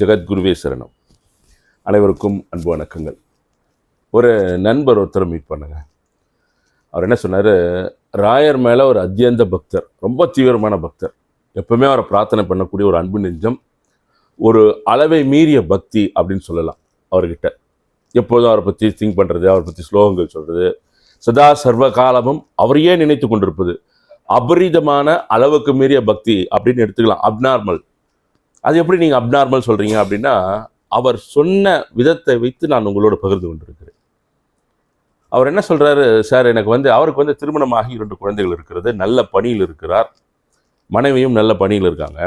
ஜெகத்குருவே சரணம். அனைவருக்கும் அன்பு வணக்கங்கள். ஒரு நண்பர் ஒருத்தர் மீட் பண்ணுங்க. அவர் என்ன சொன்னார்? ராயர் மேலே ஒரு அத்தியந்த பக்தர் ரொம்ப தீவிரமான பக்தர். எப்பவுமே அவரை பிரார்த்தனை பண்ணக்கூடிய ஒரு அன்பு நெஞ்சம் ஒரு அளவை மீறிய பக்தி அப்படின்னு சொல்லலாம் அவர்கிட்ட. எப்போதும் அவரை பற்றி திங்க் பண்ணுறது அவரை பற்றி ஸ்லோகங்கள் சொல்கிறது சதா சர்வ காலமும் அவரையே நினைத்து கொண்டிருப்பது அபரிதமான அளவுக்கு மீறிய பக்தி அப்படின்னு எடுத்துக்கலாம். அப்நார்மல் அது எப்படி நீங்கள் அப்நார்மல் சொல்கிறீங்க அப்படின்னா அவர் சொன்ன விதத்தை வைத்து நான் உங்களோட பகிர்ந்து கொண்டிருக்கிறேன். அவர் என்ன சொல்கிறாரு சார் எனக்கு வந்து அவருக்கு வந்து திருமணமாகி இரண்டு குழந்தைகள் இருக்கிறது நல்ல பணியில் இருக்கிறார் மனைவியும் நல்ல பணியில் இருக்காங்க.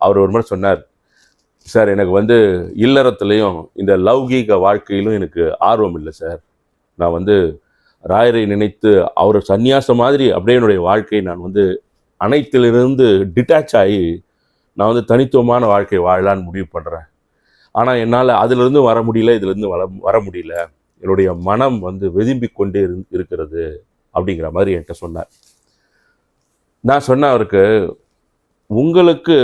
அவர் ஒரு முறை சொன்னார் சார் எனக்கு வந்து இல்லறத்துலேயும் இந்த லௌகீக வாழ்க்கையிலும் எனக்கு ஆர்வம் இல்லை சார். நான் வந்து ராயரை நினைத்து அவர் சந்நியாசம் மாதிரி அப்படியே என்னுடைய வாழ்க்கையை நான் வந்து அனைத்திலிருந்து டிட்டாச் ஆகி நான் வந்து தனித்துவமான வாழ்க்கை வாழலான்னு முடிவு பண்ணுறேன் ஆனால் என்னால் அதிலிருந்து வர முடியல இதிலிருந்து வர வர முடியல. என்னுடைய மனம் வந்து வெதும்பி கொண்டே இரு இருக்கிறது அப்படிங்கிற மாதிரி என்கிட்ட சொன்னார். நான் சொன்னேன் அவருக்கு உங்களுக்கு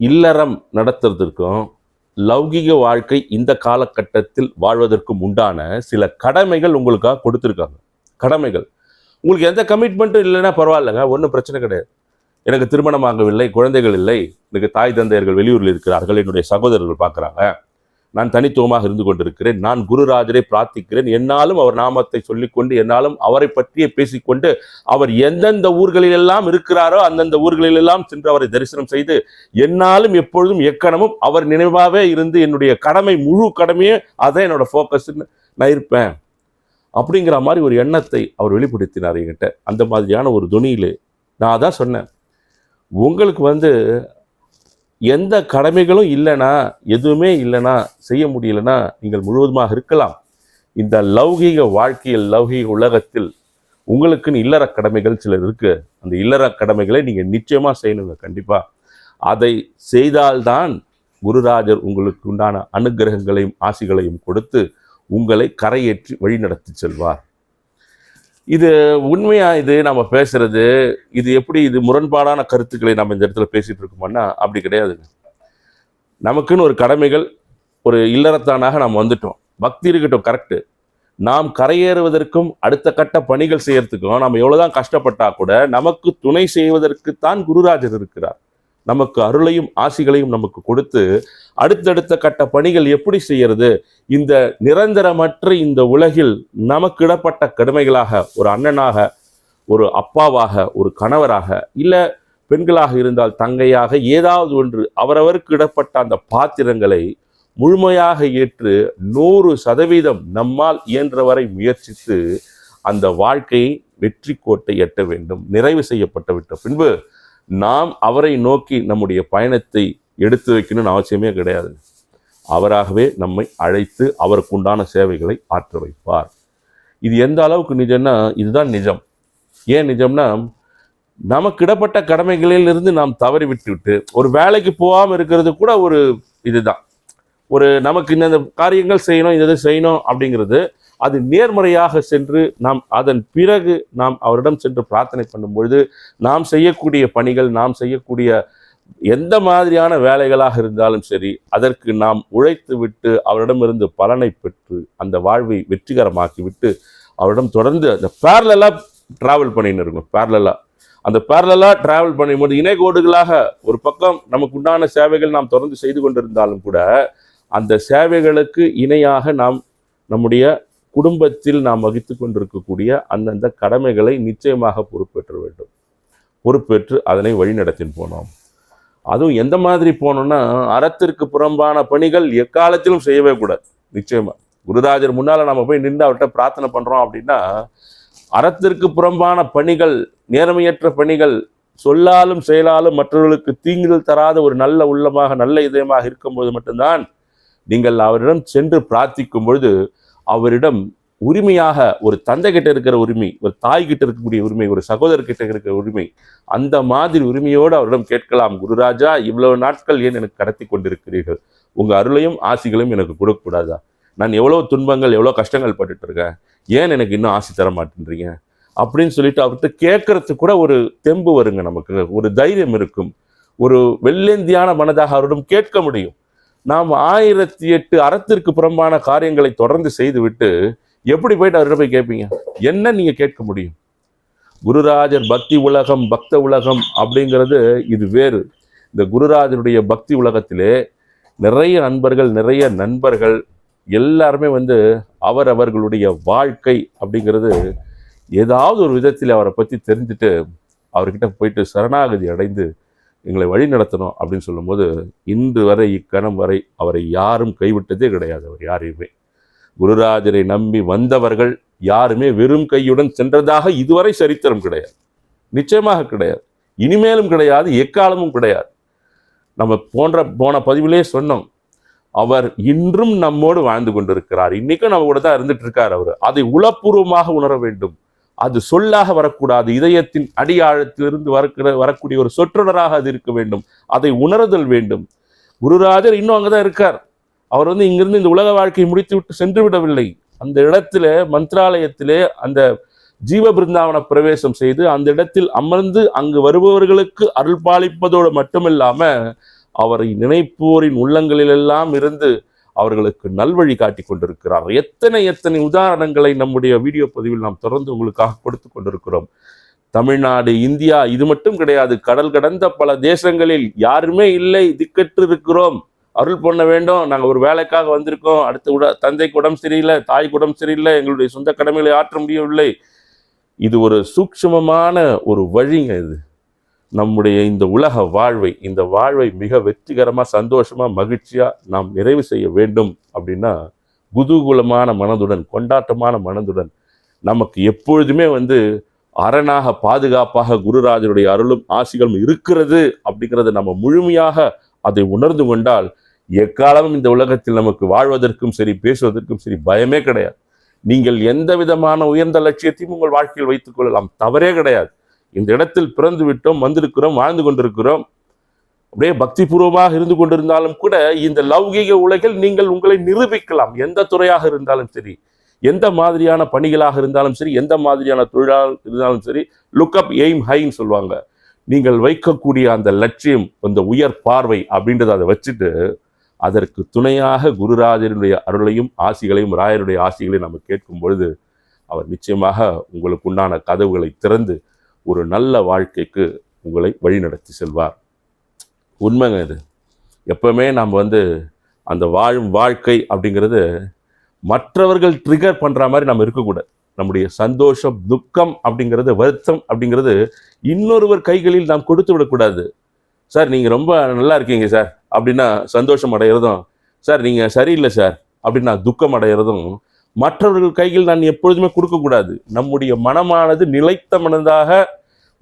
இல்லறம் நடத்துறதுக்கும் லௌகிக வாழ்க்கை இந்த காலகட்டத்தில் வாழ்வதற்கும் உண்டான சில கடமைகள் உங்களுக்காக கொடுத்துருக்காங்க. கடமைகள். உங்களுக்கு எந்த கமிட்மெண்ட்டும் இல்லைன்னா பரவாயில்லைங்க ஒன்றும் பிரச்சனை கிடையாது. எனக்கு திருமணமாகவில்லை குழந்தைகள் இல்லை எனக்கு தாய் தந்தையர்கள் வெளியூரில் இருக்கிறார்கள் என்னுடைய சகோதரர்கள் பார்க்குறாங்க. நான் தனித்துவமாக இருந்து கொண்டிருக்கிறேன் நான் குருராஜரை பிரார்த்திக்கிறேன் என்னாலும் அவர் நாமத்தை சொல்லிக்கொண்டு என்னாலும் அவரை பற்றியே பேசிக்கொண்டு அவர் எந்தெந்த ஊர்களிலெல்லாம் இருக்கிறாரோ அந்தந்த ஊர்களிலெல்லாம் சென்று அவரை தரிசனம் செய்து என்னாலும் எப்பொழுதும் எக்கணமும் அவர் நினைவாகவே இருந்து என்னுடைய கடமை முழு கடமையே அதான் என்னோட ஃபோக்கஸ்ன்னு நான் இருப்பேன். அப்படிங்கிற மாதிரி ஒரு எண்ணத்தை அவர் வெளிப்படுத்தினார் என்கிட்ட. அந்த மாதிரியான ஒரு துணியிலே நான் அதான் சொன்னேன். உங்களுக்கு வந்து எந்த கடமைகளும் இல்லைனா எதுவுமே இல்லைனா செய்ய முடியலனா நீங்கள் முழுவதுமாக இருக்கலாம். இந்த லௌகீக வாழ்க்கையில் லௌகீக உலகத்தில் உங்களுக்குன்னு இல்லற கடமைகள் சிலர் இருக்குது அந்த இல்லற கடமைகளை நீங்கள் நிச்சயமாக செய்யணுங்க கண்டிப்பாக அதை செய்தால்தான் குருராஜர் உங்களுக்கு உண்டான அனுகிரகங்களையும் ஆசிகளையும் கொடுத்து உங்களை கரையேற்றி வழிநடத்தி செல்வார். இது உண்மையா இது நம்ம பேசுறது? இது எப்படி இது முரண்பாடான கருத்துக்களை நம்ம இந்த இடத்துல பேசிட்டு இருக்கோம்னா அப்படி கிடையாதுங்க. நமக்குன்னு ஒரு கடமைகள் ஒரு இல்லறத்தானாக நாம் வந்துட்டோம். பக்தி இருக்கட்டும் கரெக்டு நாம் கரையேறுவதற்கும் அடுத்த கட்ட பணிகள் செய்யறதுக்கும் நம்ம எவ்வளோதான் கஷ்டப்பட்டா கூட நமக்கு துணை செய்வதற்குத்தான் குருராஜர் இருக்கிறார். நமக்கு அருளையும் ஆசிகளையும் நமக்கு கொடுத்து அடுத்தடுத்த கட்ட பணிகள் எப்படி செய்யறது? இந்த நிரந்தரமற்ற இந்த உலகில் நமக்கு இடப்பட்ட கடமைகளாக ஒரு அண்ணனாக ஒரு அப்பாவாக ஒரு கணவராக இல்லை பெண்களாக இருந்தால் தங்கையாக ஏதாவது ஒன்று அவரவருக்கு இடப்பட்ட அந்த பாத்திரங்களை முழுமையாக ஏற்று நூறு சதவீதம் நம்மால் இயன்றவரை முயற்சித்து அந்த வாழ்க்கையை வெற்றி கோட்டை எட்ட வேண்டும். நிறைவு செய்யப்பட்டு விட்ட பின்பு நாம் அவரை நோக்கி நம்முடைய பயணத்தை எடுத்து வைக்கணும்னு அவசியமே கிடையாது. அவராகவே நம்மை அழைத்து அவருக்குண்டான சேவைகளை ஆற்ற வைப்பார். இது எந்த அளவுக்கு நிஜம்னா இதுதான் நிஜம். ஏன் நிஜம்னா நமக்கிடப்பட்ட கடமைகளிலிருந்து கடமைகளில் இருந்து நாம் தவறி விட்டுவிட்டு ஒரு வேலைக்கு போகாமல் இருக்கிறது கூட ஒரு இதுதான். ஒரு நமக்கு இந்த காரியங்கள் செய்யணும் இந்த இதை செய்யணும் அப்படிங்கிறது அது நேர்மறையாக சென்று நாம் அதன் பிறகு நாம் அவரிடம் சென்று பிரார்த்தனை பண்ணும் பொழுது நாம் செய்யக்கூடிய பணிகள் நாம் செய்யக்கூடிய எந்த மாதிரியான வேலைகளாக இருந்தாலும் சரி அதற்கு நாம் உழைத்து விட்டு அவரிடமிருந்து பலனை பெற்று அந்த வாழ்வை வெற்றிகரமாக்கி விட்டு அவரிடம் தொடர்ந்து அந்த பேரலாக டிராவல் பண்ணின்னு இருக்கணும் பேரலாக அந்த பேரலாக டிராவல் பண்ணும்போது இணைகோடுகளாக ஒரு பக்கம் நமக்கு உண்டான சேவைகள் நாம் தொடர்ந்து செய்து கொண்டிருந்தாலும் கூட அந்த சேவைகளுக்கு இணையாக நாம் நம்முடைய குடும்பத்தில் நாம் வகித்து கொண்டிருக்கக்கூடிய அந்தந்த கடமைகளை நிச்சயமாக பொறுப்பேற்ற வேண்டும். பொறுப்பேற்று அதனை வழிநடத்தின் போனோம். அதுவும் எந்த மாதிரி போனோம்னா அறத்திற்கு புறம்பான பணிகள் எக்காலத்திலும் செய்யவே கூடாது. நிச்சயமா. குருதாஜர் முன்னால் நம்ம போய் நின்று அவர்கிட்ட பிரார்த்தனை பண்றோம் அப்படின்னா அறத்திற்கு புறம்பான பணிகள் நேர்மையற்ற பணிகள் சொல்லாலும் செயலாலும் மற்றவர்களுக்கு தீங்குதல் தராத ஒரு நல்ல உள்ளமாக நல்ல இதயமாக இருக்கும்போது மட்டும்தான் நீங்கள் அவரிடம் சென்று பிரார்த்திக்கும் பொழுது அவரிடம் உரிமையாக ஒரு தந்தை கிட்ட இருக்கிற உரிமை ஒரு தாய் கிட்ட இருக்கக்கூடிய உரிமை ஒரு சகோதரர் கிட்ட இருக்கிற உரிமை அந்த மாதிரி உரிமையோடு அவரிடம் கேட்கலாம். குருராஜா இவ்வளவு நாட்கள் ஏன் எனக்கு கடத்தி கொண்டிருக்கிறீர்கள்? உங்க அருளையும் ஆசிகளையும் எனக்கு கொடுக்கக்கூடாதா? நான் எவ்வளோ துன்பங்கள் எவ்வளோ கஷ்டங்கள் பட்டுட்டு இருக்கேன். ஏன் எனக்கு இன்னும் ஆசி தர மாட்டேன்றீங்க? அப்படின்னு சொல்லிட்டு அவர்கிட்ட கேட்கறதுக்கு கூட ஒரு தெம்பு வருங்க நமக்கு. ஒரு தைரியம் இருக்கும். ஒரு வெள்ளேந்தியான மனதாக அவரிடம் கேட்க முடியும். நாம் ஆயிரத்தி எட்டு அறத்திற்கு புறம்பான காரியங்களை தொடர்ந்து செய்துவிட்டு எப்படி போயிட்டு அவர்கிட்ட போய் கேட்பீங்க? என்ன நீங்கள் கேட்க முடியும்? குருராஜர் பக்தி உலகம் பக்த உலகம் அப்படிங்கிறது இது வேறு. இந்த குருராஜருடைய பக்தி உலகத்திலே நிறைய நண்பர்கள் நிறைய நண்பர்கள் எல்லாருமே வந்து அவரவர்களுடைய வாழ்க்கை அப்படிங்கிறது ஏதாவது ஒரு விதத்தில் அவரை பற்றி தெரிஞ்சுட்டு அவர்கிட்ட போயிட்டு சரணாகதி அடைந்து எங்களை வழி நடத்தணும் அப்படின்னு சொல்லும்போது இன்று வரை இக்கணம் வரை அவரை யாரும் கைவிட்டதே கிடையாது. அவர் யாரையுமே. குருராஜரை நம்பி வந்தவர்கள் யாருமே வெறும் கையுடன் சென்றதாக இதுவரை சரித்திரம் கிடையாது. நிச்சயமாக கிடையாது. இனிமேலும் கிடையாது எக்காலமும் கிடையாது. நம்ம போன்ற போன பதிவிலே சொன்னோம் அவர் இன்றும் நம்மோடு வாழ்ந்து கொண்டிருக்கிறார். இன்றைக்கும் நம்ம கூட தான் இருந்துட்டு இருக்கார் அவர். அதை உளப்பூர்வமாக உணர வேண்டும். அது சொல்லாக வரக்கூடாது. இதயத்தின் அடியாழத்திலிருந்து வரக்கிற வரக்கூடிய ஒரு சொற்றொடராக அது இருக்க வேண்டும். அதை உணர்தல் வேண்டும். குருராஜர் இன்னும் அங்கே தான் இருக்கார். அவர் வந்து இங்கிருந்து இந்த உலக வாழ்க்கையை முடித்து விட்டு சென்று விடவில்லை அந்த இடத்துல மந்திராலயத்திலே அந்த ஜீவ பிருந்தாவன பிரவேசம் செய்து அந்த இடத்தில் அமர்ந்து அங்கு வருபவர்களுக்கு அருள்பாலிப்பதோடு மட்டுமில்லாமல் மட்டுமில்லாம அவரை நினைப்போரின் உள்ளங்களிலெல்லாம் இருந்து அவர்களுக்கு நல்வழி காட்டி கொண்டிருக்கிறார். எத்தனை எத்தனை உதாரணங்களை நம்முடைய வீடியோ பதிவில் நாம் தொடர்ந்து உங்களுக்காக கொடுத்து கொண்டிருக்கிறோம். தமிழ்நாடு இந்தியா இது மட்டும் கிடையாது. கடல் கடந்த பல தேசங்களில் யாருமே இல்லை திக்கற்று இருக்கிறோம் அருள் பண்ண வேண்டும். நாங்கள் ஒரு வேலைக்காக வந்திருக்கோம். அடுத்து உட தந்தை குடம் சரியில்லை தாய் குடம் சரியில்லை எங்களுடைய சொந்த கடமைகளை ஆற்ற முடியவில்லை. இது ஒரு சூக்ஷ்மமான ஒரு வழிங்க இது. நம்முடைய இந்த உலக வாழ்வை இந்த வாழ்வை மிக வெற்றிகரமாக சந்தோஷமாக மகிழ்ச்சியாக நாம் நிறைவு செய்ய வேண்டும் அப்படின்னா குதூகூலமான மனதுடன் கொண்டாட்டமான மனதுடன் நமக்கு எப்பொழுதுமே வந்து அரணாக பாதுகாப்பாக குருராஜருடைய அருளும் ஆசிகளும் இருக்கிறது அப்படிங்கிறத நம்ம முழுமையாக அதை உணர்ந்து கொண்டால் எக்காலமும் இந்த உலகத்தில் நமக்கு வாழ்வதற்கும் சரி பேசுவதற்கும் சரி பயமே கிடையாது. நீங்கள் எந்த விதமான உயர்ந்த லட்சியத்தையும் உங்கள் வாழ்க்கையில் வைத்துக் கொள்ளலாம். தவறே கிடையாது. இந்த இடத்தில் பிறந்து விட்டோம் வந்திருக்கிறோம் வாழ்ந்து கொண்டிருக்கிறோம். அப்படியே பக்தி பூர்வமாக இருந்து கொண்டிருந்தாலும் கூட இந்த லௌகீக உலகில் நீங்கள் உங்களை நிரூபிக்கலாம். எந்த துறையாக இருந்தாலும் சரி எந்த மாதிரியான பணிகளாக இருந்தாலும் சரி எந்த மாதிரியான தொழிலாக இருந்தாலும் சரி லுக் அப் எய்ம் ஹைன்னு சொல்லுவாங்க. நீங்கள் வைக்கக்கூடிய அந்த லட்சியம் அந்த உயர் பார்வை அப்படின்றத அதை வச்சுட்டு அதற்கு துணையாக குருராஜருடைய அருளையும் ஆசிகளையும் ராயருடைய ஆசிகளையும் நம்ம கேட்கும் பொழுது அவர் நிச்சயமாக உங்களுக்கு உண்டான கதவுகளை திறந்து ஒரு நல்ல வாழ்க்கைக்கு உங்களை வழிநடத்தி செல்வார். உண்மைங்க இது. எப்பவுமே நாம் வந்து அந்த வாழும் வாழ்க்கை அப்படிங்கிறது மற்றவர்கள் ட்ரிகர் பண்ணுற மாதிரி நம்ம இருக்கக்கூடாது. நம்முடைய சந்தோஷம் துக்கம் அப்படிங்கிறது வருத்தம் அப்படிங்கிறது இன்னொருவர் கைகளில் நாம் கொடுத்து விடக்கூடாது. சார் நீங்கள் ரொம்ப நல்லா இருக்கீங்க சார். அப்படின்னா சந்தோஷம் அடைகிறதும் சார் நீங்கள் சரியில்லை சார். அப்படின்னா துக்கம் அடைகிறதும் மற்றவர்கள் கையில் நான் எப்பொழுதுமே கொடுக்கக்கூடாது. நம்முடைய மனமானது நிலைத்த மனதாக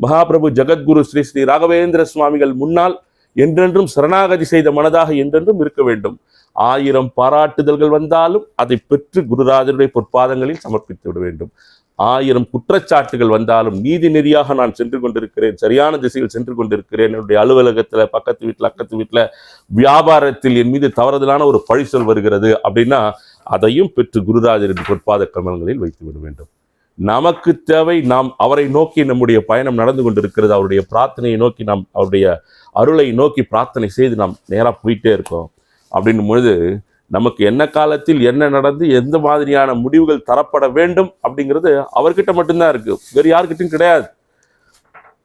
மகாபிரபு ஜெகத்குரு ஸ்ரீ ஸ்ரீ ராகவேந்திர சுவாமிகள் முன்னால் என்றென்றும் சரணாகதி செய்த மனதாக என்றென்றும் இருக்க வேண்டும். ஆயிரம் பாராட்டுதல்கள் வந்தாலும் அதை பெற்று குருராஜருடைய பொற்பாதங்களில் சமர்ப்பித்து விட வேண்டும். ஆயிரம் குற்றச்சாட்டுகள் வந்தாலும் நீதி நெறியாக நான் சென்று கொண்டிருக்கிறேன் சரியான திசையில் சென்று கொண்டிருக்கிறேன். என்னுடைய அலுவலகத்தில் பக்கத்து வீட்டில் அக்கத்து வீட்டில் வியாபாரத்தில் என் மீது தவறுதலான ஒரு பழிசொல் வருகிறது அப்படின்னா அதையும் பெற்று குருராஜரின் பொற்பாத கமலங்களில் வைத்து விட வேண்டும். நமக்கு தேவை நாம் அவரை நோக்கி நம்முடைய பயணம் நடந்து கொண்டிருக்கிறது. அவருடைய பிரார்த்தனையை நோக்கி நாம் அவருடைய அருளை நோக்கி பிரார்த்தனை செய்து நாம் நேராக போயிட்டே இருக்கோம். அப்படின்னும் பொழுது நமக்கு என்ன காலத்தில் என்ன நடந்து எந்த மாதிரியான முடிவுகள் தரப்பட வேண்டும் அப்படிங்கிறது அவர்கிட்ட மட்டும்தான் இருக்குது வேறு யாருக்கிட்டும் கிடையாது.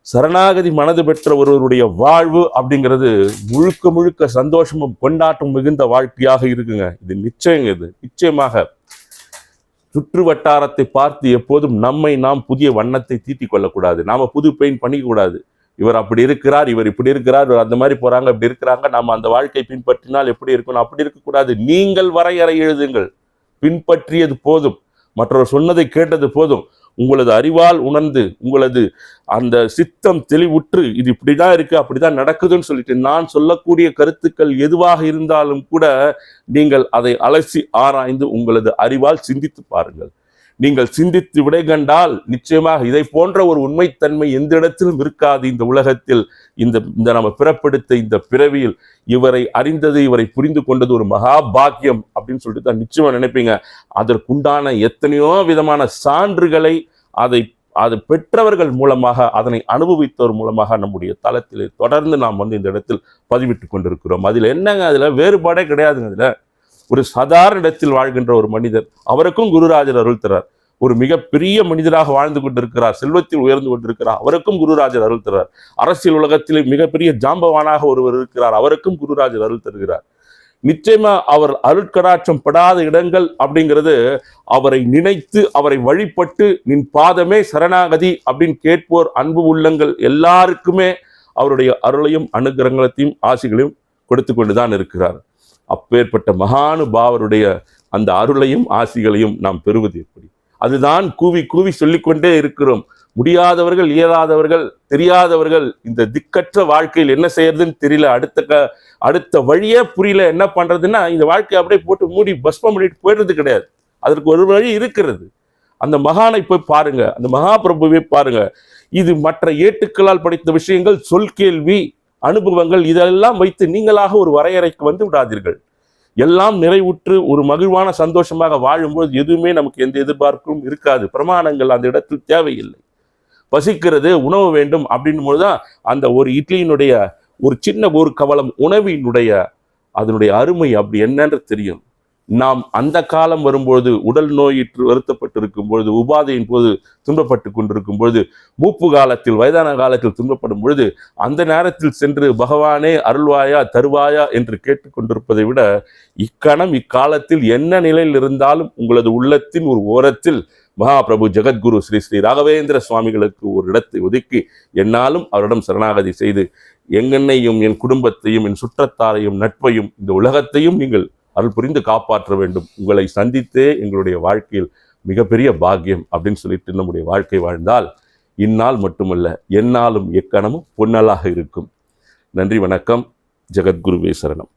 சரணாகதி மனது பெற்ற ஒருவருடைய வாழ்வு அப்படிங்கிறது முழுக்க முழுக்க சந்தோஷமும் கொண்டாட்டம் மிகுந்த வாழ்க்கையாக இருக்குங்க. இது நிச்சயங்க இது. நிச்சயமாக சுற்று வட்டாரத்தை பார்த்து எப்போதும் நம்மை நாம் புதிய வண்ணத்தை தீட்டிக் கொள்ளக்கூடாது. நாம் புது பெயிண்ட் பண்ணிக்கக்கூடாது. இவர் அப்படி இருக்கிறார் இவர் இப்படி இருக்கிறார் இவர் அந்த மாதிரி போறாங்க இப்படி இருக்கிறாங்க நாம் அந்த வாழ்க்கை பின்பற்றினால் எப்படி இருக்கணும்? அப்படி இருக்கக்கூடாது. நீங்கள் வரையறை எழுதுங்கள். பின்பற்றியது போதும். மற்றவர் சொன்னதை கேட்டது போதும். உங்களது அறிவால் உணர்ந்து உங்களது அந்த சித்தம் தெளிவுற்று இது இப்படிதான் இருக்கு அப்படிதான் நடக்குதுன்னு சொல்லிட்டு நான் சொல்லக்கூடிய கருத்துக்கள் எதுவாக இருந்தாலும் கூட நீங்கள் அதை அலசி ஆராய்ந்து உங்களது அறிவால் சிந்தித்து பாருங்கள். நீங்கள் சிந்தித்து விடை கண்டால் நிச்சயமாக இதை போன்ற ஒரு உண்மைத்தன்மை எந்த இடத்திலும் இருக்காது இந்த உலகத்தில். இந்த இந்த நம்ம பிறப்பெடுத்த இந்த பிறவியில் இவரை அறிந்தது இவரை புரிந்து கொண்டது ஒரு மகா பாக்கியம் அப்படின்னு சொல்லிட்டு தான் நிச்சயமாக நினைப்பீங்க. அதற்குண்டான எத்தனையோ விதமான சான்றுகளை அதை அது பெற்றவர்கள் மூலமாக அதனை அனுபவித்தவர் மூலமாக நம்முடைய தளத்தில் தொடர்ந்து நாம் வந்து இந்த இடத்தில் பதிவிட்டு கொண்டிருக்கிறோம். அதில் என்னங்க? அதில் வேறுபாடே கிடையாதுங்க. அதில் ஒரு சாதாரண இடத்தில் வாழ்கின்ற ஒரு மனிதர் அவருக்கும் குருராஜர் அருள் தரார். ஒரு மிகப்பெரிய மனிதராக வாழ்ந்து கொண்டிருக்கிறார் செல்வத்தில் உயர்ந்து கொண்டிருக்கிறார் அவருக்கும் குருராஜர் அருள் தரார். அரசியல் உலகத்தில் மிகப்பெரிய ஜாம்பவானாக ஒருவர் இருக்கிறார் அவருக்கும் குருராஜர் அருள் தருகிறார். நிச்சயமா அவர் அருட்கடாட்சம் படாத இடங்கள் அப்படிங்கிறது அவரை நினைத்து அவரை வழிபட்டு நின் பாதமே சரணாகதி அப்படின்னு கேட்போர் அன்பு உள்ளங்கள் எல்லாருக்குமே அவருடைய அருளையும் அனுகிரகங்களையும் ஆசிகளையும் கொடுத்து கொண்டுதான் இருக்கிறார். அப்பேற்பட்ட மகானுபாவருடைய அந்த அருளையும் ஆசிகளையும் நாம் பெறுவது எப்படி? அதுதான் கூவி கூவி சொல்லிக்கொண்டே இருக்கிறோம். முடியாதவர்கள் இயலாதவர்கள் தெரியாதவர்கள் இந்த திக்கற்ற வாழ்க்கையில் என்ன செய்யறதுன்னு தெரியல. அடுத்த க அடுத்த வழியே புரியல. என்ன பண்ணுறதுன்னா இந்த வாழ்க்கையை அப்படியே போட்டு மூடி பஸ்பம் பண்ணிட்டு போயிடுறது கிடையாது. அதற்கு ஒரு வழி இருக்கிறது. அந்த மகானை போய் பாருங்க. அந்த மகாபிரபுவை பாருங்க. இது மற்ற ஏட்டுக்களால் படித்த விஷயங்கள் சொல் கேள்வி. அனுபவங்கள் இதெல்லாம் வைத்து நீங்களாக ஒரு வரையறைக்கு வந்து விடாதீர்கள். எல்லாம் நிறைவுற்று ஒரு மகிழ்வான சந்தோஷமாக வாழும்போது எதுவுமே நமக்கு எந்த எதிர்பார்ப்பும் இருக்காது. பிரமாணங்கள் அந்த இடத்தில் தேவையில்லை. பசிக்கிறது உணவு வேண்டும் அப்படின்னும் போதுதான் அந்த ஒரு இட்லியினுடைய ஒரு சின்ன ஒரு கவலம் உணவினுடைய அதனுடைய அருமை அப்படி என்னன்னு தெரியும். நாம் அந்த காலம் வரும்பொழுது உடல் நோயிற்று வருத்தப்பட்டிருக்கும் பொழுது உபாதையின் போது துன்பப்பட்டு கொண்டிருக்கும் பொழுது மூப்பு காலத்தில் வயதான காலத்தில் துன்பப்படும் பொழுது அந்த நேரத்தில் சென்று பகவானே அருள்வாயா தருவாயா என்று கேட்டுக்கொண்டிருப்பதை விட இக்கணம் இக்காலத்தில் என்ன நிலையில் இருந்தாலும் உங்களது உள்ளத்தின் ஒரு ஓரத்தில் மகாபிரபு ஜெகத்குரு ஸ்ரீ ஸ்ரீ ராகவேந்திர சுவாமிகளுக்கு ஒரு இடத்தை ஒதுக்கி என்னாலும் அவரிடம் சரணாகதி செய்து எங்கென்னையும் என் குடும்பத்தையும் என் சுற்றத்தாரையும் நட்பையும் இந்த உலகத்தையும் நீங்கள் அருள் புரிந்து காப்பாற்ற வேண்டும். உங்களை சந்தித்தே எங்களுடைய வாழ்க்கையில் மிகப்பெரிய பாக்கியம் அப்படின்னு சொல்லிட்டு நம்முடைய வாழ்க்கை வாழ்ந்தால் இந்நாள் மட்டுமல்ல எந்நாளும் எக்கணமும் பொன்னலாக இருக்கும். நன்றி வணக்கம். ஜெகத்குருவே சரணம்.